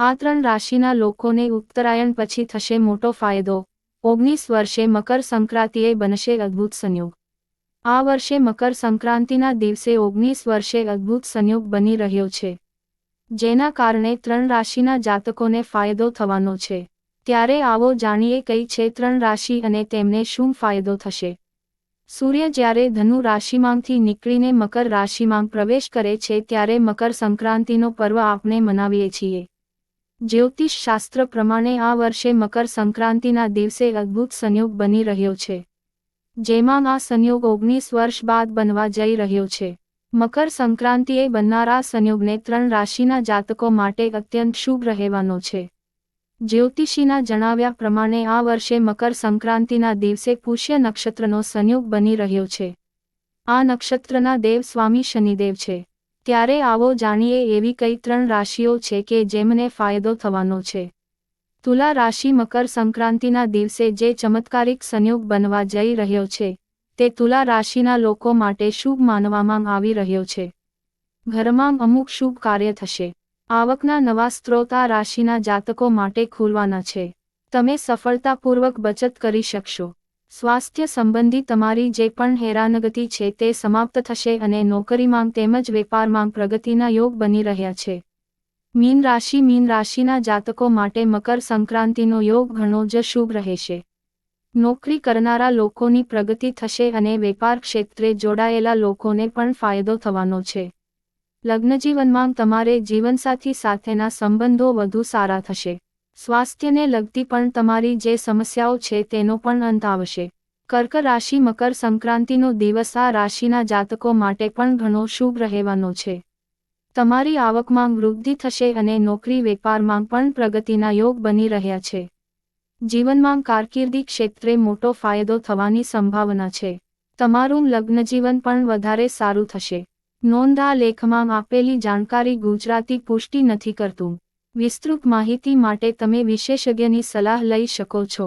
આ ત્રણ રાશિના લોકોને ઉત્તરાયણ પછી થશે મોટો ફાયદો. ઓગણીસ વર્ષે મકર સંક્રાંતિએ બનશે અદ્ભુત સંયોગ. આ વર્ષે મકર સંક્રાંતિના દિવસે ઓગણીસ વર્ષે અદ્ભુત સંયોગ બની રહ્યો છે. જેના કારણે ત્રણ રાશિના જાતકોને ફાયદો થવાનો છે. ત્યારે આવો જાણીએ કઈ છે ત્રણ રાશિ અને તેમને શું ફાયદો થશે. સૂર્ય જ્યારે ધનુ રાશિમાંથી નીકળીને મકર રાશિમાં પ્રવેશ કરે છે ત્યારે મકર સંક્રાંતિનો પર્વ આપણે મનાવીએ છીએ. જ્યોતિષ શાસ્ત્ર પ્રમાણે આ વર્ષે મકર સંક્રાંતિના દિવસે અદ્ભુત સંયોગ બની રહ્યો છે. જેમાં આ સંયોગ ઓગણીસ વર્ષ બાદ બનવા જઈ રહ્યો છે. મકર સંક્રાંતિએ બનનારા સંયોગને ત્રણ રાશિના જાતકો માટે અત્યંત શુભ રહેવાનો છે. જ્યોતિષીના જણાવ્યા પ્રમાણે આ વર્ષે મકર સંક્રાંતિના દિવસે પુષ્ય નક્ષત્રનો સંયોગ બની રહ્યો છે. આ નક્ષત્રના દેવ સ્વામી શનિદેવ છે. ત્યારે આવો જાણીએ એવી કઈ ત્રણ રાશિઓ છે કે જેમને ફાયદો થવાનો છે. તુલા રાશિ મકર સંક્રાંતિના દિવસે જે ચમત્કારિક સંયોગ બનવા જઈ રહ્યો છે, તે તુલા રાશિના લોકો માટે શુભ માનવામાં આવી રહ્યો છે. ઘરમાં અમુક શુભ કાર્ય થશે. આવકના નવા સ્ત્રોત રાશિના જાતકો માટે ખુલવાના છે. તમે સફળતાપૂર્વક બચત કરી શકશો. સ્વાસ્થ્ય સંબંધી તમારી જે પણ હેરાનગતિ છે તે સમાપ્ત થશે અને નોકરીમાં તેમજ વેપારમાં પ્રગતિના યોગ બની રહ્યા છે. મીન રાશિ મીન રાશિના જાતકો માટે મકર સંક્રાંતિનો યોગ ઘણો જ શુભ રહેશે. નોકરી કરનારા લોકોની પ્રગતિ થશે અને વેપાર ક્ષેત્રે જોડાયેલા લોકોને પણ ફાયદો થવાનો છે. લગ્નજીવનમાં તમારે જીવનસાથી સાથેના સંબંધો વધુ સારા થશે. સ્વાસ્થ્યને લગતી પણ તમારી જે સમસ્યાઓ છે તેનો પણ અંત આવશે. કર્ક રાશિ મકર સંક્રાંતિનો દિવસ આ રાશિના જાતકો માટે પણ ઘણો શુભ રહેવાનો છે. તમારી આવકમાં વૃદ્ધિ થશે અને નોકરી વેપારમાં પણ પ્રગતિના યોગ બની રહ્યા છે. જીવનમાં કારકિર્દી ક્ષેત્રે મોટો ફાયદો થવાની સંભાવના છે. તમારું લગ્નજીવન પણ વધારે સારું થશે. નોંધ લેખમાં આપેલી જાણકારી ગુજરાતી પુષ્ટિ નથી કરતું. વિસ્તૃત માહિતી માટે તમે વિશેષજ્ઞની સલાહ લઈ શકો છો.